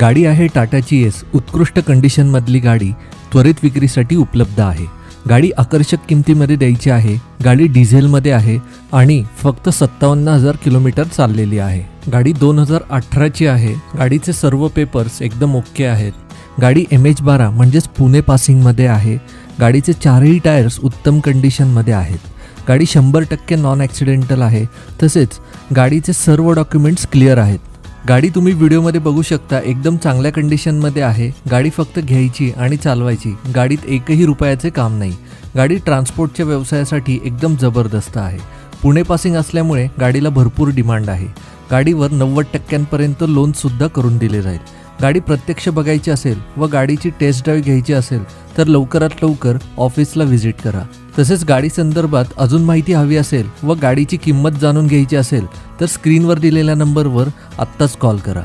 गाडी आहे टाटाची एस. उत्कृष्ट कंडिशनमधली गाडी त्वरित विक्रीसाठी उपलब्ध आहे. गाडी आकर्षक किमतीमध्ये द्यायची आहे गाडी डिझेलमध्ये आहे आणि फक्त सत्तावन्न हजार किलोमीटर चाललेली आहे. गाडी दोन हजार अठराची आहे गाडीचे सर्व पेपर्स एकदम ओके आहेत. गाडी एम एच बारा म्हणजेच पुणे पासिंगमध्ये आहे गाडीचे चारही टायर्स उत्तम कंडिशनमध्ये आहेत. गाडी शंभर टक्के नॉन ॲक्सिडेंटल आहे तसेच गाडीचे सर्व डॉक्युमेंट्स क्लिअर आहेत. गाडी तुम्ही व्हिडिओमध्ये बघू शकता एकदम चांगल्या कंडिशनमध्ये आहे. गाडी फक्त घ्यायची आणि चालवायची. गाडीत एकही रुपयाचे काम नाही. गाडी ट्रान्सपोर्टच्या व्यवसायासाठी एकदम जबरदस्त आहे. पुणे पासिंग असल्यामुळे गाडीला भरपूर डिमांड आहे. गाडीवर नव्वद टक्क्यांपर्यंत लोनसुद्धा करून दिले जाईल. गाडी प्रत्यक्ष बघायची असेल व गाडीची टेस्ट ड्राईव्ह घ्यायची असेल तर लवकरात लवकर ऑफिसला व्हिजिट करा. तसेच गाडी संदर्भात अजून माहिती हवी असेल व गाडीची किंमत जाणून घ्यायची असेल तर स्क्रीनवर दिलेल्या नंबरवर आत्ताच कॉल करा.